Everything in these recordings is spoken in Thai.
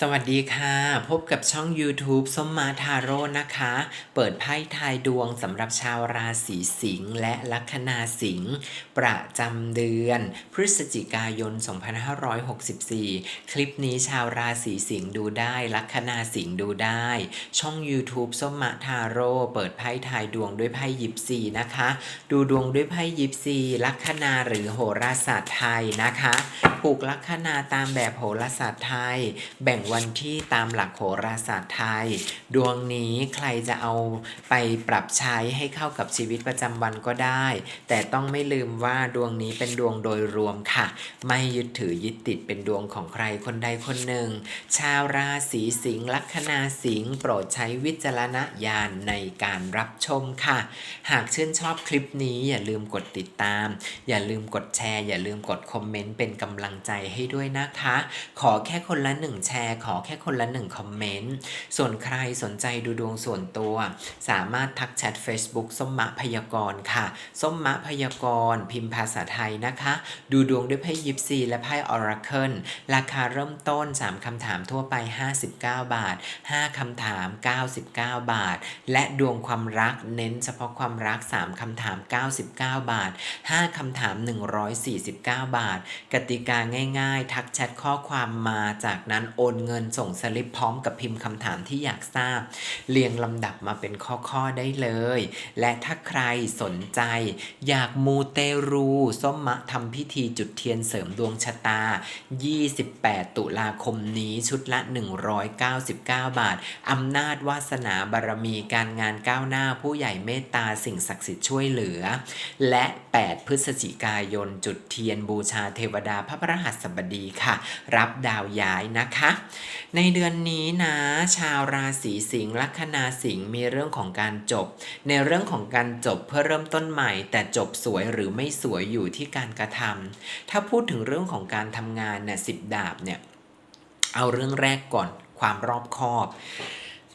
สวัสดีค่ะ พบกับช่อง YouTube ส้มมาทาโร่นะคะ เปิดไพ่ทายดวงสำหรับชาวราศีสิงห์และลัคนาสิงห์ประจำเดือน พฤศจิกายน 2564 คลิปนี้ชาวราศีสิงห์ดูได้ ลัคนาสิงห์ดูได้ ช่อง YouTube ส้มมาทาโร่เปิดไพ่ทายดวงด้วยไพ่ยิปซีนะคะ ดูดวงด้วยไพ่ยิปซีลัคนาหรือโหราศาสตร์ไทยนะคะ ผูกลัคนาตามแบบโหราศาสตร์ไทย แบ่งวันที่ตามหลักโหราศาสตร์ไทย ดวงนี้ใครจะเอาไปปรับใช้ให้เข้ากับชีวิตประจำวันก็ได้ แต่ต้องไม่ลืมว่าดวงนี้เป็นดวงโดยรวมค่ะ ไม่ยึดถือยึดติดเป็นดวงของใครคนใดคนหนึ่ง ชาวราศีสิงห์ลัคนาสิงห์โปรดใช้วิจารณญาณในการรับชมค่ะ หากชื่นชอบคลิปนี้อย่าลืมกดติดตาม อย่าลืมกดแชร์ อย่าลืมกดคอมเมนต์เป็นกำลังใจให้ด้วยนะคะ ขอแค่คนละหนึ่งแชร์ขอแค่คนละหนึ่งคอมเมนต์ ส่วนใครสนใจดูดวงส่วนตัว สามารถทักแชท Facebook ส้มมะพยากรณ์ค่ะ ส้มมะพยากรณ์พิมพ์ภาษาไทยนะคะ ดูดวงด้วยไพ่ยิปซีและไพ่ออราเคิลราคาเริ่มต้น 3คำถามทั่วไป 59 บาท 5คำถาม 99 บาท และดวงความรักเน้นเฉพาะความรัก 3คำถาม 99 บาท 5คำถาม 149 บาท กติกาง่าย ๆ ทักแชทข้อความมาจากนั้นโอนเงินส่งสลิปพร้อมกับพิมพ์คำถามที่อยากทราบ เรียงลำดับมาเป็นข้อๆได้เลย และถ้าใครสนใจ อยากมูเตรูส้มมะทำพิธีจุดเทียนเสริมดวงชะตา 28 ตุลาคมนี้ชุดละ 199 บาทอำนาจวาสนาบารมีการงานก้าวหน้าผู้ใหญ่เมตตาสิ่งศักดิ์สิทธิ์ช่วยเหลือ และ 8 พฤศจิกายนจุดเทียนบูชาเทวดาพระพรหัสบดีค่ะ รับดาวย้ายนะคะในเดือนนี้นะ ชาวราศีสิงห์ลัคนาสิงห์มีเรื่องของการจบ ในเรื่องของการจบเพื่อเริ่มต้นใหม่ แต่จบสวยหรือไม่สวยอยู่ที่การกระทำถ้าพูดถึงเรื่องของการทำงานเนี่ยสิบดาบเนี่ยเอาเรื่องแรกก่อนความรอบคอบ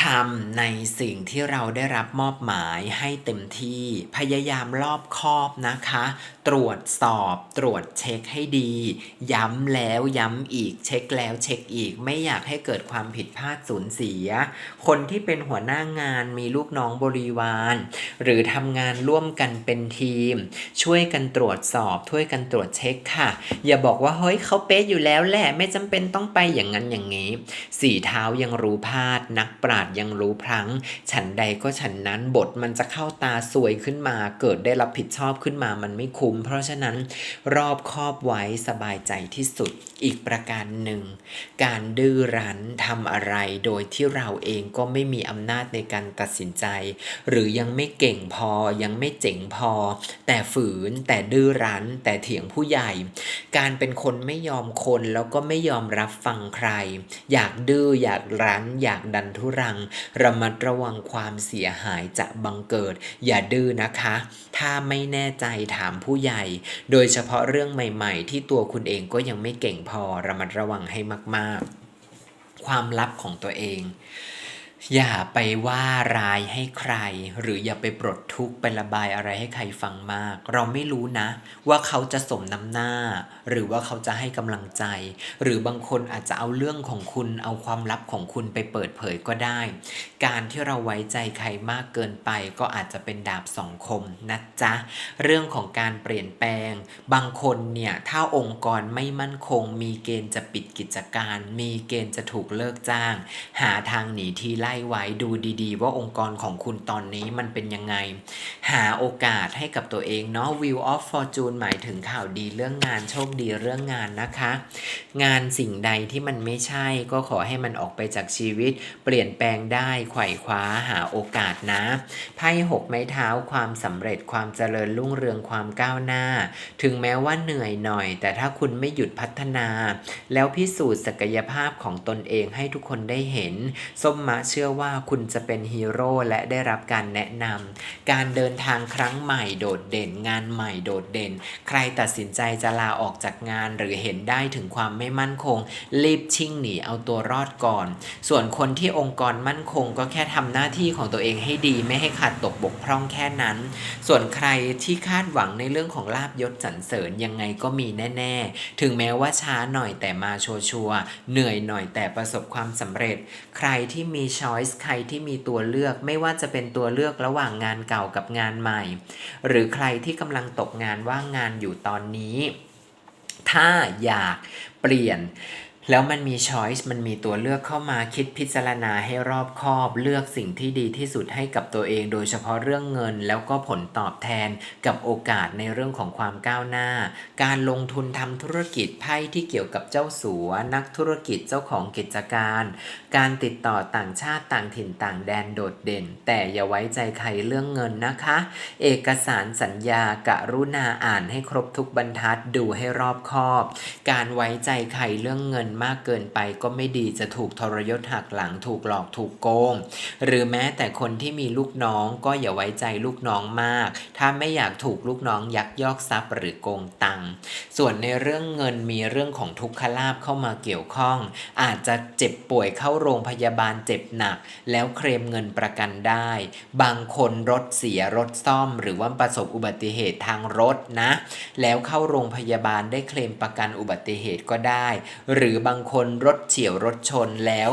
ทำในสิ่งที่เราได้รับมอบหมายให้เต็มที่พยายามรอบคอบนะคะ ตรวจสอบตรวจเช็คให้ดี ย้ำแล้วย้ำอีกเช็คแล้วเช็คอีก ไม่อยากให้เกิดความผิดพลาดสูญเสีย คนที่เป็นหัวหน้างานมีลูกน้องบริวาร หรือทำงานร่วมกันเป็นทีม ช่วยกันตรวจสอบช่วยกันตรวจเช็คค่ะ อย่าบอกว่าเฮ้ยเขาเป๊ะอยู่แล้วแหละไม่จำเป็นต้องไปอย่างนั้นอย่างนี้ สี่เท้ายังรู้พลาดนักปราดยังรู้พลังฉันใดก็ฉันนั้นบทมันจะเข้าตาสวยขึ้นมา เกิดได้รับผิดชอบขึ้นมามันไม่คุ้ม เพราะฉะนั้นรอบคอบไว้สบายใจที่สุดอีกประการหนึ่ง การดื้อรั้นทำอะไรโดยที่เราเองก็ไม่มีอำนาจในการตัดสินใจ หรือยังไม่เก่งพอยังไม่เจ๋งพอ แต่ฝืนแต่ดื้อรั้น แต่เถียงผู้ใหญ่ การเป็นคนไม่ยอมคนแล้วก็ไม่ยอมรับฟังใคร อยากดื้ออยากรั้น อยากดันทุรังระมัดระวังความเสียหายจะบังเกิด อย่าดื้อนะคะ ถ้าไม่แน่ใจถามผู้ใหญ่ โดยเฉพาะเรื่องใหม่ๆ ที่ตัวคุณเองก็ยังไม่เก่งพอระมัดระวังให้มากๆ ความลับของตัวเอง อย่าไปว่าร้ายให้ใคร หรืออย่าไปปลดทุกข์ไประบายอะไรให้ใครฟังมาก เราไม่รู้นะ ว่าเขาจะสมน้ำหน้า หรือว่าเขาจะให้กำลังใจ หรือบางคนอาจจะเอาเรื่องของคุณเอาความลับของคุณไปเปิดเผยก็ได้ การที่เราไว้ใจใครมากเกินไป ก็อาจจะเป็นดาบสองคมนะจ๊ะเรื่องของการเปลี่ยนแปลง บางคนเนี่ยถ้าองค์กรไม่มั่นคง มีเกณฑ์จะปิดกิจการ มีเกณฑ์จะถูกเลิกจ้าง หาทางหนีทีไล่ไว้ดูดีๆ ว่าองค์กรของคุณตอนนี้มันเป็นยังไง หาโอกาสให้กับตัวเองเนาะ View of Fortune หมายถึงข่าวดีเรื่องงานโชคดีเรื่องงานนะคะ งานสิ่งใดที่มันไม่ใช่ก็ขอให้มันออกไปจากชีวิต เปลี่ยนแปลงได้ไขว่คว้าหาโอกาสนะไพ่หกไม้เท้าความสำเร็จความเจริญรุ่งเรืองความก้าวหน้า ถึงแม้ว่าเหนื่อยหน่อย แต่ถ้าคุณไม่หยุดพัฒนา แล้วพิสูจน์ศักยภาพของตนเองให้ทุกคนได้เห็นส้มมะเชื่อชื่อว่าคุณจะเป็นฮีโร่และได้รับการแนะนำการเดินทางครั้งใหม่โดดเด่น งานใหม่โดดเด่น ใครตัดสินใจจะลาออกจากงานหรือเห็นได้ถึงความไม่มั่นคง รีบชิ่งหนีเอาตัวรอดก่อน ส่วนคนที่องค์กรมั่นคงก็แค่ทำหน้าที่ของตัวเองให้ดีไม่ให้ขาดตกบกพร่องแค่นั้น ส่วนใครที่คาดหวังในเรื่องของลาบยศสรรเสริญยังไงก็มีแน่ ๆ ถึงแม้ว่าช้าหน่อยแต่มาชัวร์เหนื่อยหน่อยแต่ประสบความสำเร็จ ใครที่มีช้อยส์ใครที่มีตัวเลือกไม่ว่าจะเป็นตัวเลือกระหว่างงานเก่ากับงานใหม่ หรือใครที่กำลังตกงานว่างงานอยู่ตอนนี้ ถ้าอยากเปลี่ยน แล้วมันมีช้อยส์มันมีตัวเลือกเข้ามาคิดพิจารณาให้รอบคอบ เลือกสิ่งที่ดีที่สุดให้กับตัวเอง โดยเฉพาะเรื่องเงิน แล้วก็ผลตอบแทนกับโอกาสในเรื่องของความก้าวหน้า การลงทุนทำธุรกิจไพ่ที่เกี่ยวกับเจ้าสัว นักธุรกิจเจ้าของกิจการ การติดต่อต่างชาติต่างถิ่นต่างแดนโดดเด่น แต่อย่าไว้ใจใครเรื่องเงินนะคะ เอกสารสัญญากรุณาอ่านให้ครบทุกบรรทัดดูให้รอบคอบ การไว้ใจใครเรื่องเงินมากเกินไปก็ไม่ดีจะถูกทรยศหักหลังถูกหลอกถูกโกง หรือแม้แต่คนที่มีลูกน้องก็อย่าไว้ใจลูกน้องมาก ถ้าไม่อยากถูกลูกน้องยักยอกทรัพย์หรือโกงตังค์ส่วนในเรื่องเงินมีเรื่องของทุกขลาบเข้ามาเกี่ยวข้อง อาจจะเจ็บป่วยเข้าโรงพยาบาลเจ็บหนัก แล้วเคลมเงินประกันได้ บางคนรถเสียรถซ่อม หรือว่าประสบอุบัติเหตุทางรถนะ แล้วเข้าโรงพยาบาลได้เคลมประกันอุบัติเหตุก็ได้ หรือบางคนรถเฉียวรถชนแล้ว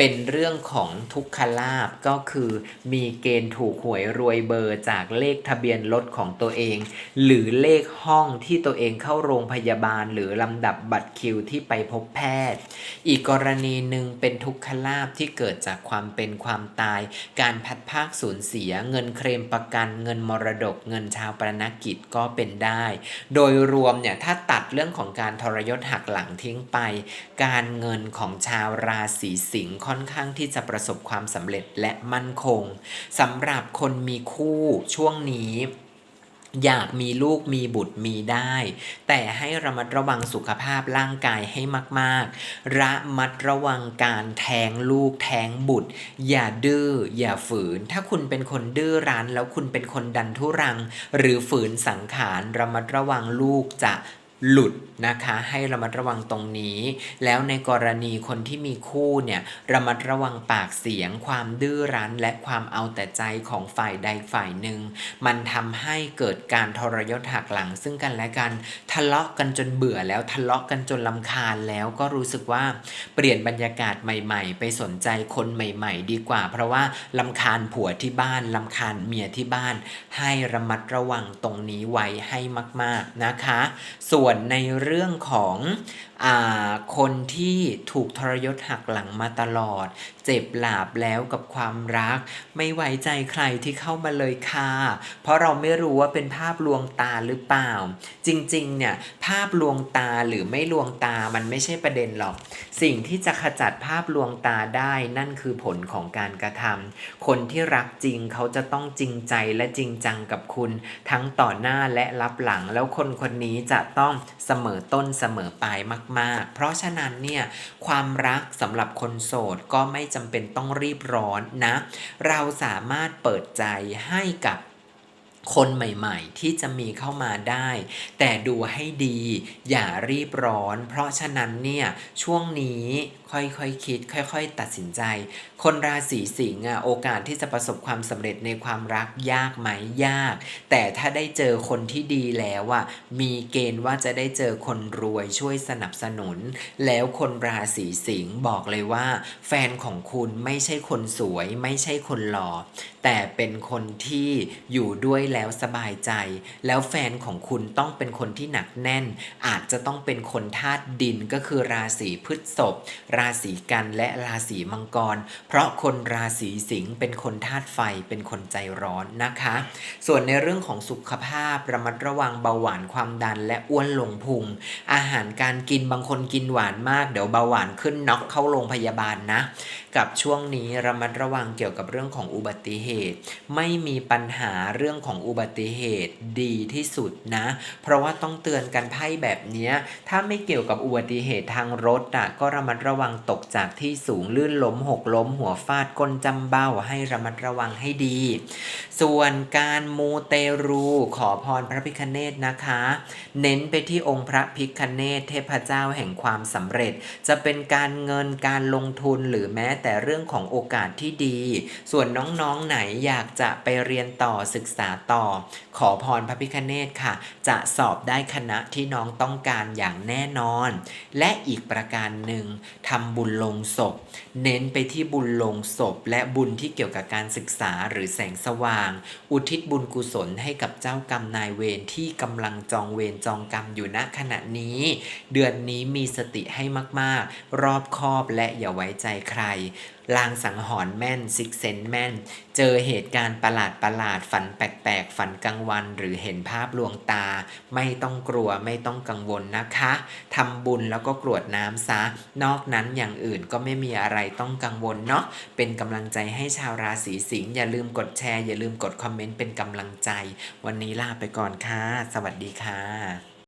เป็นเรื่องของทุกขลาบก็คือมีเกณฑ์ถูกหวยรวยเบอร์จากเลขทะเบียนรถของตัวเอง หรือเลขห้องที่ตัวเองเข้าโรงพยาบาล หรือลำดับบัตรคิวที่ไปพบแพทย์ อีกกรณีหนึ่งเป็นทุกขลาบที่เกิดจากความเป็นความตาย การพัดภาคสูญเสีย เงินเคลมประกัน เงินมรดก เงินชาวประนกิจก็เป็นได้ โดยรวมเนี่ยถ้าตัดเรื่องของการทรยศหักหลังทิ้งไป การเงินของชาวราศีสิงห์ค่อนข้างที่จะประสบความสำเร็จและมั่นคงสำหรับคนมีคู่ช่วงนี้อยากมีลูกมีบุตรมีได้ แต่ให้ระมัดระวังสุขภาพร่างกายให้มาก ๆ ระมัดระวังการแท้งลูกแท้งบุตร อย่าดื้ออย่าฝืน ถ้าคุณเป็นคนดื้อรั้น แล้วคุณเป็นคนดันทุรัง หรือฝืนสังขารระมัดระวังลูกจะหลุด นะคะ ให้ระมัดระวังตรงนี้ แล้วในกรณีคนที่มีคู่เนี่ยระมัดระวังปากเสียง ความดื้อรั้น และความเอาแต่ใจของฝ่ายใดฝ่ายหนึ่ง มันทำให้เกิดการทรยศหักหลัง ซึ่งกันและกันทะเลาะกันจนเบื่อแล้วทะเลาะกันจนลำคาญแล้วก็รู้สึกว่าเปลี่ยนบรรยากาศใหม่ ๆ ไปสนใจคนใหม่ ๆ ดีกว่า เพราะว่าลำคาญผัวที่บ้านลำคาญเมียที่บ้าน ให้ระมัดระวังตรงนี้ไว้ให้มาก ๆนะคะ ส่วนในเรื่องของ คนที่ถูกทรยศหักหลังมาตลอด เจ็บหลาบแล้วกับความรัก ไม่ไว้ใจใครที่เข้ามาเลยค่ะ เพราะเราไม่รู้ว่าเป็นภาพลวงตาหรือเปล่า จริงๆเนี่ยภาพลวงตาหรือไม่ลวงตามันไม่ใช่ประเด็นหรอก สิ่งที่จะขจัดภาพลวงตาได้นั่นคือผลของการกระทำคนที่รักจริงเขาจะต้องจริงใจและจริงจังกับคุณ ทั้งต่อหน้าและรับหลังแล้วคนคนนี้จะต้องเสมอต้นเสมอปลายมากๆ เพราะฉะนั้นเนี่ยความรักสำหรับคนโสดก็ไม่จำเป็นต้องรีบร้อนนะ เราสามารถเปิดใจให้กับคนใหม่ๆ ที่จะมีเข้ามาได้ แต่ดูให้ดีอย่ารีบร้อน เพราะฉะนั้นเนี่ยช่วงนี้ ค่อยๆคคิด ค่อย ๆ ตัดสินใจ คนราศีสิงห์อะโอกาสที่จะประสบความสำเร็จในความรักยากไหมยาก แต่ถ้าได้เจอคนที่ดีแล้วอะมีเกณฑ์ว่าจะได้เจอคนรวยช่วยสนับสนุน แล้วคนราศีสิงห์บอกเลยว่า แฟนของคุณไม่ใช่คนสวย ไม่ใช่คนหล่อแต่เป็นคนที่อยู่ด้วยแล้วสบายใจ แล้วแฟนของคุณต้องเป็นคนที่หนักแน่น อาจจะต้องเป็นคนธาตุดินก็คือราศีพฤษภราศีกันและราศีมังกร เพราะคนราศีสิงห์เป็นคนธาตุไฟเป็นคนใจร้อนนะคะ ส่วนในเรื่องของสุขภาพระมัดระวังเบาหวานความดันและอ้วนลงพุง อาหารการกินบางคนกินหวานมาก เดี๋ยวเบาหวานขึ้นน็อกเข้าโรงพยาบาลนะ กับช่วงนี้ระมัดระวังเกี่ยวกับเรื่องของอุบัติเหตุ ไม่มีปัญหาเรื่องของอุบัติเหตุดีที่สุดนะ เพราะว่าต้องเตือนกันไพ่แบบนี้ถ้าไม่เกี่ยวกับอุบัติเหตุทางรถอะก็ระมัดระวังตกจากที่สูงลื่นล้มหกล้ม หัวฟาดก้นจำเบ้าให้ระมัดระวังให้ดี ส่วนการมูเตรูขอพรพระพิคเนตนะคะ เน้นไปที่องค์พระพิคเนตเทพเจ้าแห่งความสำเร็จ จะเป็นการเงินการลงทุนหรือแม้แต่เรื่องของโอกาสที่ดี ส่วนน้องๆไหนอยากจะไปเรียนต่อศึกษาต่อ ขอพรพระพิคเนตค่ะ จะสอบได้คณะที่น้องต้องการอย่างแน่นอน และอีกประการหนึ่งทำบุญลงศพ เน้นไปที่บุญลงศพ และบุญที่เกี่ยวกับการศึกษาหรือแสงสว่าง อุทิศบุญกุศลให้กับเจ้ากรรมนายเวรที่กำลังจองเวรจองกรรมอยู่ณขณะนี้ เดือนนี้มีสติให้มาก ๆ รอบคอบและอย่าไว้ใจใคร ลางสังหรณ์แม่นซิกเซนแม่น เจอเหตุการณ์ประหลาดประหลาดฝันแปลกๆ ฝันกลางวัน หรือเห็นภาพลวงตา ไม่ต้องกลัวไม่ต้องกังวลนะคะทำบุญแล้วก็กรวดน้ำซะ นอกนั้นอย่างอื่นก็ไม่มีอะไรต้องกังวลเนาะเป็นกำลังใจให้ชาวราศีสิงห์อย่าลืมกดแชร์อย่าลืมกดคอมเมนต์เป็นกำลังใจ วันนี้ลาไปก่อนค่ะ สวัสดีค่ะ